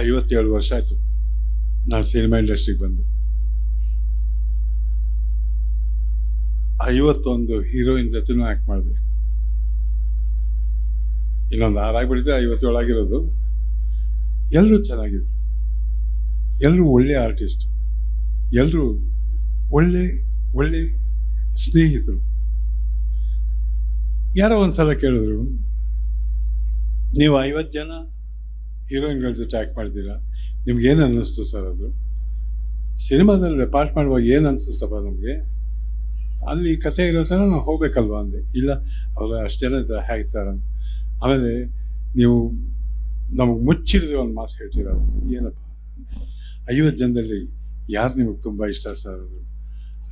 ಐವತ್ತೇಳು ವರ್ಷ ಆಯಿತು. ನಾನು ಸಿನಿಮಾ ಇಂಡಸ್ಟ್ರಿಗೆ ಬಂದು. ಐವತ್ತೊಂದು ಹೀರೋಯಿನ್ ಜೊತೆನೂ ಆ್ಯಕ್ಟ್ ಮಾಡಿದೆ. ಇನ್ನೊಂದು ಆರಾಗ್ಬಿಟ್ಟಿದೆ ಐವತ್ತೇಳು ಆಗಿರೋದು. ಎಲ್ಲರೂ ಚೆನ್ನಾಗಿದ್ರು. ಎಲ್ಲರೂ ಒಳ್ಳೆ ಆರ್ಟಿಸ್ಟು ಎಲ್ಲರೂ ಒಳ್ಳೆ ಒಳ್ಳೆ ಸ್ನೇಹಿತರು. ಯಾರೋ ಒಂದು ಸಲ ಕೇಳಿದ್ರು, ನೀವು ಐವತ್ತು ಜನ ಹೀರೋಯಿನ್ಗಳ ಜೊತೆ ಆ್ಯಕ್ಟ್ ಮಾಡಿದ್ದೀರಾ? ನಿಮ್ಗೇನು ಅನ್ನಿಸ್ತು ಸರ್ ಅದು? ಸಿನಿಮಾದಲ್ಲಿ ಪಾರ್ಟ್ ಮಾಡುವಾಗ ಏನು ಅನಿಸುತ್ತಪ್ಪ ನಮಗೆ? ಅಲ್ಲಿ ಕಥೆ ಇರೋ ಥರ ನಾವು ಹೋಗ್ಬೇಕಲ್ವಾ ಅಂದೆ. ಇಲ್ಲ, ಅವರು ಅಷ್ಟು ಜನ ಹೇಗೆ ಸರ್ ಅಂತ. ಆಮೇಲೆ ನೀವು ನಮಗೆ ಮುಚ್ಚಿರೋದು ಒಂದು ಮಾತು ಹೇಳ್ತೀರ? ಏನಪ್ಪ? ಐವತ್ತು ಜನದಲ್ಲಿ ಯಾರು ನಿಮಗೆ ತುಂಬ ಇಷ್ಟ ಸರ್ ಅದು?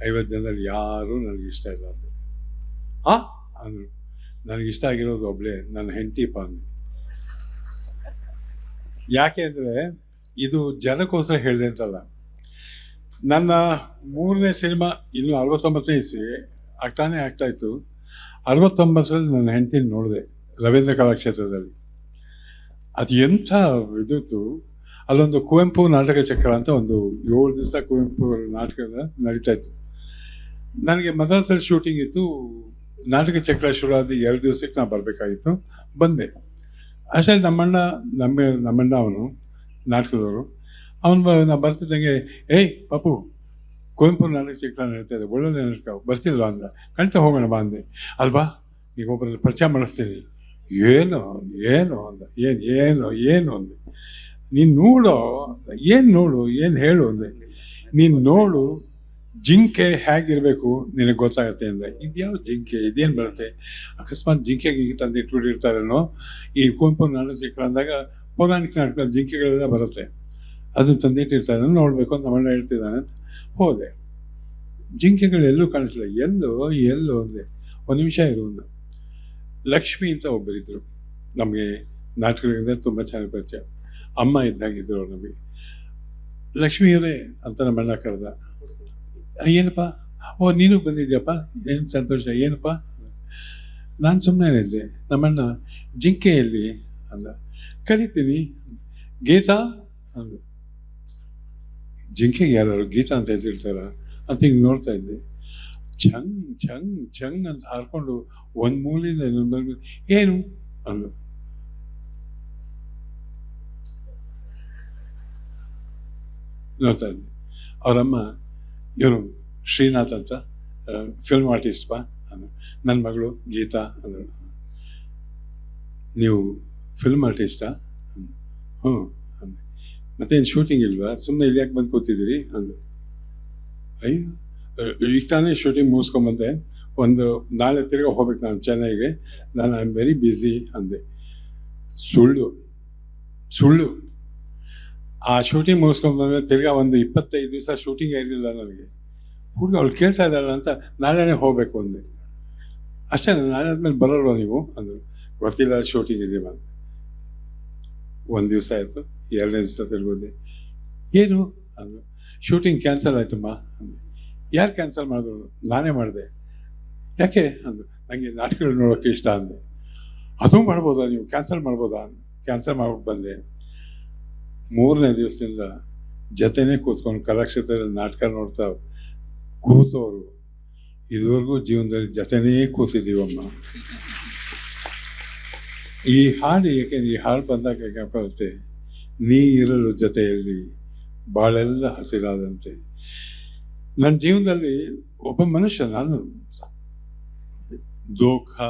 ಐವತ್ತು ಜನದಲ್ಲಿ ಯಾರೂ ನನಗೆ ಇಷ್ಟ ಇಲ್ಲ ಅಂದರು ಆ? ಅಂದರು. ನನಗಿಷ್ಟ ಆಗಿರೋದು ಒಬ್ಬಳೇ ನನ್ನ ಹೆಂಡತಿಪ್ಪ ಅಂದೆ. ಯಾಕೆ ಅಂದರೆ ಇದು ಜನಕ್ಕೋಸ್ಕರ ಹೇಳಿದೆ ಅಂತಲ್ಲ. ನನ್ನ ಮೂರನೇ ಸಿನಿಮಾ ಇನ್ನು ಅರವತ್ತೊಂಬತ್ತನೇ ಇಸ್ವಿ ಆಗ್ತಾನೆ ಆಗ್ತಾಯಿತ್ತು ಅರವತ್ತೊಂಬತ್ತರಲ್ಲಿ ನನ್ನ ಹೆಂಡತಿನ ನೋಡಿದೆ, ರವೀಂದ್ರ ಕಲಾಕ್ಷೇತ್ರದಲ್ಲಿ. ಅದು ಎಂಥ ಇದಿತ್ತು ಅಲ್ಲೊಂದು ಕುವೆಂಪು ನಾಟಕ ಚಕ್ರ ಅಂತ ಒಂದು ಏಳು ದಿವಸ ಕುವೆಂಪು ನಾಟಕ ನಡೀತಾ ಇತ್ತು. ನನಗೆ ಮದ್ರಾಸಲ್ಲಿ ಶೂಟಿಂಗ್ ಇತ್ತು. ನಾಟಕ ಚಕ್ರ ಶುರು ಆದ ಎರಡು ದಿವಸಕ್ಕೆ ನಾನು ಬರಬೇಕಾಗಿತ್ತು. ಬಂದೆ. ಅಷ್ಟೇ ನಮ್ಮಣ್ಣ, ನಮ್ಮ, ನಮ್ಮಣ್ಣ ಅವನು ನಾಟಕದವರು, ಅವನು ನಾನು ಬರ್ತಿದ್ದಂಗೆ, ಏಯ್, ಪಾಪು, ಕುವೆಂಪು ನಾಟಕ ನಡೀತಾ ಇದೆ ಒಳ್ಳೊಳ್ಳೆ ನಾಟಕ ಬರ್ತಿಲ್ಲ ಅಂದ. ಖಂಡಿತ ಹೋಗೋಣ, ಬಾ, ಅಂದೆ. ಅಲ್ವಾ? ಈಗ ಒಬ್ಬರಲ್ಲಿ ಪರಿಚಯ ಮಾಡಿಸ್ತೀನಿ. ಏನು ಏನು? ಅಂದ. ಏನು ಏನು ಏನು? ಅಂದೆ. ನೀನು ನೋಡು, ಏನು ನೋಡು, ಏನು ಹೇಳು? ಅಂದೆ. ನೀನು ನೋಡು ಜಿಂಕೆ ಹೇಗಿರಬೇಕು ನಿನಗೆ ಗೊತ್ತಾಗುತ್ತೆ ಅಂದ್ರೆ ಇದ್ಯಾವ ಜಿಂಕೆ, ಇದೇನು ಬರುತ್ತೆ? ಅಕಸ್ಮಾತ್ ಜಿಂಕೆಗೆ ತಂದು ಇಟ್ಬಿಟ್ಟಿರ್ತಾರೇನೋ, ಈ ಕುವೆಂಪು ನಾಟಕ ಅಂದಾಗ ಪೌರಾಣಿಕ ನಾಟಕ ಜಿಂಕೆಗಳೆಲ್ಲ ಬರುತ್ತೆ. ಅದನ್ನು ತಂದಿಟ್ಟಿರ್ತಾರೆ ನೋಡಬೇಕು ಅಂತ ನಮ್ಮಣ್ಣ ಹೇಳ್ತಿದ್ದಾನೆ ಅಂತ ಹೋದೆ. ಜಿಂಕೆಗಳು ಎಲ್ಲೂ ಕಾಣಿಸ್ಲಿಲ್ಲ. ಎಲ್ಲೋ ಎಲ್ಲೋ ಅಂದೆ ಒಂದು ನಿಮಿಷ ಇರುವುದು ಲಕ್ಷ್ಮಿ ಅಂತ ಒಬ್ಬರಿದ್ದರು ನಮಗೆ ನಾಟಕಗಳಿಂದ ತುಂಬ ಚೆನ್ನಾಗಿ ಪರಿಚಯ. ಅಮ್ಮ ಇದ್ದಾಗಿದ್ದರು ನಮಗೆ. ಲಕ್ಷ್ಮಿಯವರೇ ಅಂತ ನಮ್ಮಣ್ಣ ಕರೆದ. ಏನಪ್ಪ? ಓ, ನೀನು ಬಂದಿದ್ಯಪ್ಪ? ಏನು ಸಂತೋಷ? ಏನಪ್ಪ? ನಾನು ಸುಮ್ಮನೆ ಇದ್ದೆ ನಮ್ಮಣ್ಣ ಜಿಂಕೆಯಲ್ಲಿ ಅಂದ. ಕರಿತೀನಿ, ಗೀತಾ ಅಂದ. ಜಿಂಕೆಗೆ ಯಾರು ಗೀತಾ ಅಂತ ಹೆಸರಿರ್ತಾರ? ಅಂತ ಹಿಂಗೆ ನೋಡ್ತಾ ಇದ್ದೆ. ಛಂಗ್ ಛಂಗ್ ಛಂಗ್ ಅಂತ ಹಾರ್ಕೊಂಡು ಒಂದು ಮೂಲೆಯಿಂದ ಇನ್ನೊಂದು ಏನು ಅಂದ. ನೋಡ್ತಾ ಇದ್ದೆ. ಅವರಮ್ಮ ಇವರು ಶ್ರೀನಾಥ್ ಅಂತ ಫಿಲ್ಮ್ ಆರ್ಟಿಸ್ಟ್ ಬಾ ಅಂದ್ರು ನನ್ನ ಮಗಳು ಗೀತಾ ಅಂದರು. ನೀವು ಫಿಲ್ಮ್ ಆರ್ಟಿಸ್ಟಾ. ಹ್ಞೂ. ಅಂದೆ ಮತ್ತೇನು ಶೂಟಿಂಗ್ ಇಲ್ವಾ? ಸುಮ್ಮನೆ ಇಲ್ಲಿ ಯಾಕೆ ಬಂದು ಕೂತಿದ್ದೀರಿ? ಅಂದರು ಅಯ್ಯೋ ಈಗ ತಾನೇ ಶೂಟಿಂಗ್ ಮುಗಿಸ್ಕೊಂಬಂದೆ. ಒಂದು ನಾಳೆ ತಿರ್ಗಿ ಹೋಗ್ಬೇಕು ನಾನು ಚೆನ್ನೈಗೆ. ನಾನು ಐ ಆಮ್ ವೆರಿ ಬ್ಯುಸಿ ಅಂದೆ. ಸುಳ್ಳು. ಸುಳ್ಳು. ಆ ಶೂಟಿಂಗ್ ಮುಗಿಸ್ಕೊಂಡ್ಬಂದ್ರೆ ತಿರ್ಗಾ ಒಂದು ಇಪ್ಪತ್ತೈದು ದಿವಸ ಶೂಟಿಂಗ್ ಇರಲಿಲ್ಲ ನನಗೆ ಹುಡುಗ ಅವ್ಳು ಕೇಳ್ತಾ ಇದ್ದಾಳೆ ಅಂತ ನಾಳೆನೇ ಹೋಗಬೇಕು ಅಂದೆ. ಅಷ್ಟೇ ನಾಳೆ ಆದಮೇಲೆ ಬರಲ್ವ ನೀವು? ಅಂದರು. ಗೊತ್ತಿಲ್ಲ ಶೂಟಿಂಗ್ ಇದೆ ಅಂತ. ಒಂದು ದಿವಸ ಆಯಿತು, ಎರಡನೇ ದಿವಸ ತಿರ್ಗೋದೆ. ಏನು? ಅಂದರು. ಶೂಟಿಂಗ್ ಕ್ಯಾನ್ಸಲ್ ಆಯ್ತಮ್ಮ ಅಂದೆ. ಯಾರು ಕ್ಯಾನ್ಸಲ್ ಮಾಡಿದ್ರು? ನಾನೇ ಮಾಡಿದೆ. ಯಾಕೆ? ಅಂದರು. ನನಗೆ ನಾಟಕಗಳು ನೋಡೋಕ್ಕೆ ಇಷ್ಟ ಅಂದೆ. ಅದು ಮಾಡ್ಬೋದಾ ನೀವು? ಕ್ಯಾನ್ಸಲ್ ಮಾಡ್ಬೋದಾ? ಕ್ಯಾನ್ಸಲ್ ಮಾಡ್ಬಿಟ್ಟು ಬಂದೆ. ಮೂರನೇ ದಿವಸದಿಂದ ಜೊತೆನೇ ಕೂತ್ಕೊಂಡು ಕಲಾಕ್ಷೇತ್ರದಲ್ಲಿ ನಾಟಕ ನೋಡ್ತಾ ಕೂತವರು ಇದುವರೆಗೂ ಜೀವನದಲ್ಲಿ ಜೊತೆನೇ ಕೂತಿದ್ದೀವಮ್ಮ. ಈ ಹಾಡು ಏಕೆಂದ್ರೆ ಈ ಹಾಡು ಬಂದಾಗ ಯಾಕೆ ನೀ ಇರಲು ಜೊತೆಯಲ್ಲಿ ಭಾಳೆಲ್ಲ ಹಸಿರಾದಂತೆ. ನನ್ನ ಜೀವನದಲ್ಲಿ ಒಬ್ಬ ಮನುಷ್ಯ, ನಾನು ದೋಖ,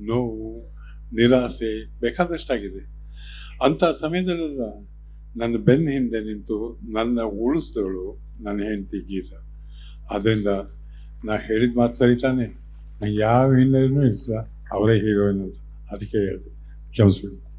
ನೋವು, ನಿರಾಸೆ ಬೇಕಾದಷ್ಟಾಗಿದೆ. ಅಂಥ ಸಮಯದಲ್ಲೆಲ್ಲ ನನ್ನ ಬೆನ್ನ ಹಿಂದೆ ನಿಂತು ನನ್ನ ಉಳಿಸಿದವಳು ನನ್ನ ಹೆಂಡತಿ ಗೀತ. ಆದ್ದರಿಂದ ನಾ ಹೇಳಿದ ಮಾತು ಸರಿ ತಾನೆ? ನಂಗೆ ಯಾವ ಹಿನ್ನೆಲೆಯೂ ಇರಿಸಲ್ಲ. ಅವರೇ ಹೀರೋಯಿನ್ ಅಂತ. ಅದಕ್ಕೆ ಹೇಳಿದೆ. ಕ್ಷಮಿಸ್ಬಿಡಿ.